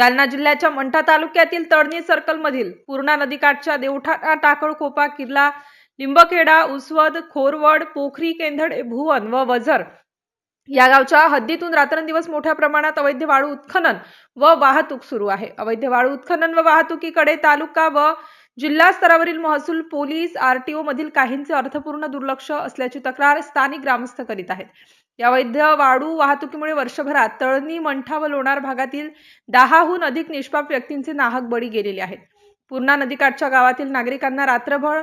जालना जिल्ह्याच्या मंठा तालुक्यातील तळणी सर्कलमधील पूर्णा नदीकाठच्या देवठाणा टाकळकोपा किल्ला लिंबखेडा उसवद खोरवड पोखरी केंधड भुवन व वझर या गावच्या हद्दीतून रात्रंदिवस मोठ्या प्रमाणात अवैध वाळू उत्खनन व वाहतूक सुरू आहे. अवैध वाळू उत्खनन व वाहतुकीकडे तालुका व जिल्हा स्तरावरील महसूल पोलीस आरटीओ मधील काहींचे अर्थपूर्ण दुर्लक्ष असल्याची तक्रार स्थानिक ग्रामस्थ करीत आहेत. या अवैध वाळू वाहतुकीमुळे वर्षभरात तळणी मंठा व लोणार भागातील दहाहून अधिक निष्पाप व्यक्तींचे नाहक बळी गेलेले आहेत. पूर्णा नदीकाठच्या गावातील नागरिकांना रात्रभर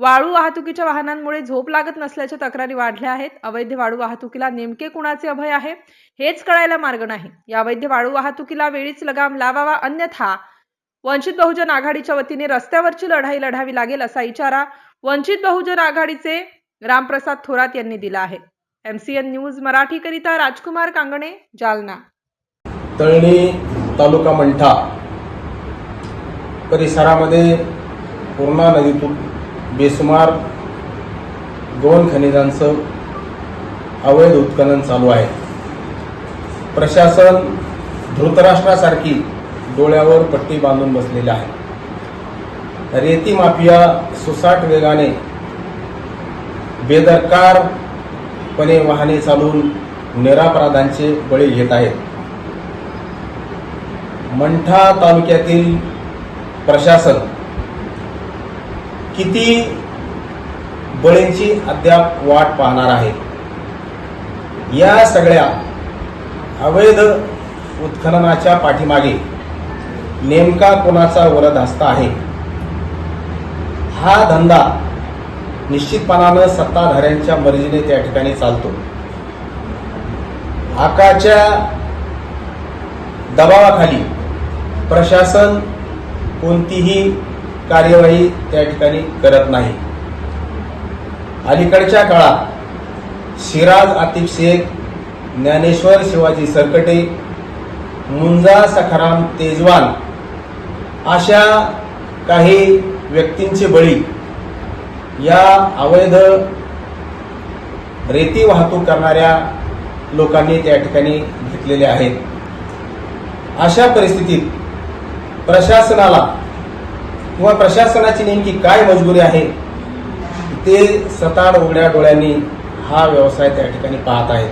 वाळू वाहतुकीच्या वाहनांमुळे झोप लागत नसल्याच्या तक्रारी वाढल्या आहेत. अवैध वाळू वाहतुकीला नेमके कुणाचे अभय आहे हेच कळायला मार्ग नाही. या अवैध वाळू वाहतुकीला वेळीच लगाम लावावा अन्यथा वंचित बहुजन आघाडीच्या वतीने रस्त्यावरची लढाई लढावी लागेल असा इशारा वंचित बहुजन आघाडीचे रामप्रसाद थोरात यांनी दिला आहे. एमसीएन न्यूज मराठीकरिता राजकुमार कांगणे जालना. तळणी तालुका मंठा परिसरामध्ये पूर्णा नदीतून बेसुमार दोन खनिजांचं अवैध उत्खनन चालू आहे. प्रशासन धृतराष्ट्रासारखी डोळ्यावर पट्टी बांधून बसलेले आहे. रेती माफिया सुसाट वेगाने बेदरकार बेदरकारपणे वाहने चालवून निरापराधांचे बळी घेत आहेत. मंठा तालुक्यातील प्रशासन किती बळींची अद्याप वाट पाहणार आहे? या सगळ्या अवैध उत्खननाच्या पाठीमागे नेमका कोणाचा वरद हस्त आहे? हा धंदा निश्चितपणानं सत्ताधाऱ्यांच्या मर्जीने त्या ठिकाणी चालतो. आकाच्या दबावाखाली प्रशासन कोणतीही कार्यवाही त्या ठिकाणी करत नाही. अलीकडच्या काळात सिराज आतिफ शेख ज्ञानेश्वर शिवाजी सरकटे मुंजा सखाराम तेजवान अशा काही व्यक्तींचे बळी या अवैध रेती वाहतूक करणाऱ्या लोकांनी त्या ठिकाणी घेतलेले आहेत. अशा परिस्थितीत प्रशासनाला किंवा प्रशासनाची नेमकी काय मजबुरी आहे ते सताड उघड्या डोळ्यांनी हा व्यवसाय त्या ठिकाणी पाहत आहेत.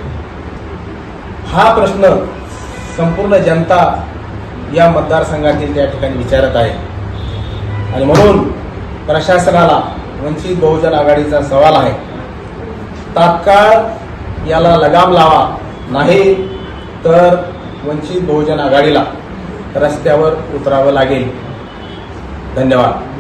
हा प्रश्न संपूर्ण जनता या मतदारसंघातील त्या ठिकाणी विचारत आहे. आणि म्हणून प्रशासनाला वंचित बहुजन आघाडीचा सवाल आहे. तात्काळ याला लगाम लावा. नाही तर वंचित बहुजन आघाडीला रस्त्यावर उतरावं लागेल. धन्यवाद.